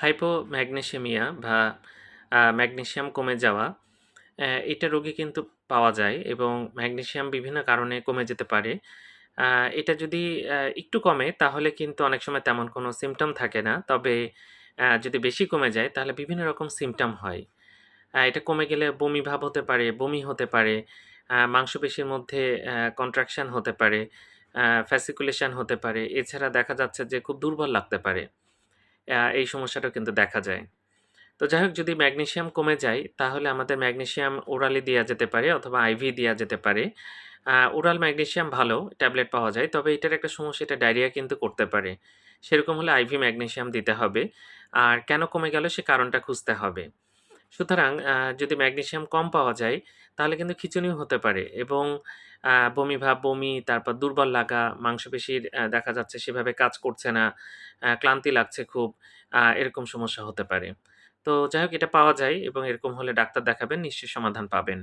হাইপোম্যাগনেসিয়ামিয়া বা ম্যাগনেশিয়াম কমে যাওয়া এটা রোগী কিন্তু পাওয়া যায় এবং ম্যাগনেশিয়াম বিভিন্ন কারণে কমে যেতে পারে। এটা যদি একটু কমে তাহলে কিন্তু অনেক সময় তেমন কোনো সিমটম থাকে না। তবে যদি বেশি কমে যায় তাহলে বিভিন্ন রকম সিমটম হয়। এটা কমে গেলে বমি ভাব হতে পারে, বমি হতে পারে, মাংসপেশির মধ্যে কন্ট্রাকশন হতে পারে, ফ্যাসিকুলেশন হতে পারে। এছাড়া দেখা যাচ্ছে যে খুব দুর্বল লাগতে পারে। এই সমস্যাটাও কিন্তু দেখা যায়। তো যাই হোক যদি ম্যাগনেশিয়াম কমে যায় তাহলে আমাদের ম্যাগনেশিয়াম ওরালি দেওয়া যেতে পারে অথবা আইভি দেওয়া যেতে পারে। ওরাল ম্যাগনেশিয়াম ভালো, ট্যাবলেট পাওয়া যায়। তবে এটার একটা সমস্যা এটা ডায়রিয়া কিন্তু করতে পারে। সেরকম হলে আইভি ম্যাগনেশিয়াম দিতে হবে। আর কেন কমে গেল সে কারণটা খুঁজতে হবে। সুতরাং যদি ম্যাগনেসিয়াম কম পাওয়া যায় তাহলে কিন্তু খিচুনিও হতে পারে এবং বমি ভাব, বমি, তারপর দুর্বল লাগা, মাংসপেশির দেখা যাচ্ছে সেভাবে কাজ করছে না, ক্লান্তি লাগছে খুব, এরকম সমস্যা হতে পারে। তো যাই হোক এটা পাওয়া যায় এবং এরকম হলে ডাক্তার দেখাবেন, নিশ্চয়ই সমাধান পাবেন।